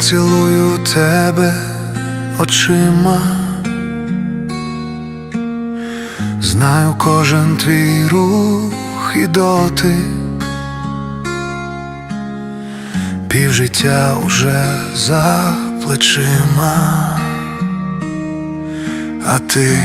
Цілую тебе очима, знаю кожен твій рух і дотик, півжиття уже за плечима, а ти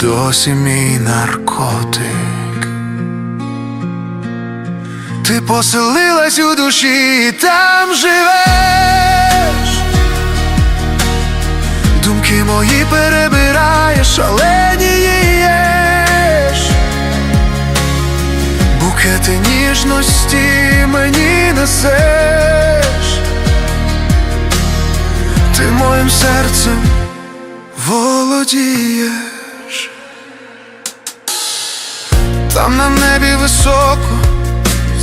досі мій наркотик. Ти поселилась у душі і там живеш. Думки мої перебираєш, шаленієш. Букети ніжності мені несеш. Ти моїм серцем володієш. Там на небі високо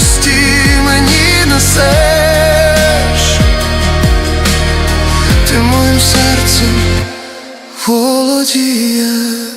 Ніжності мені несеш Ти моїм серцем володієш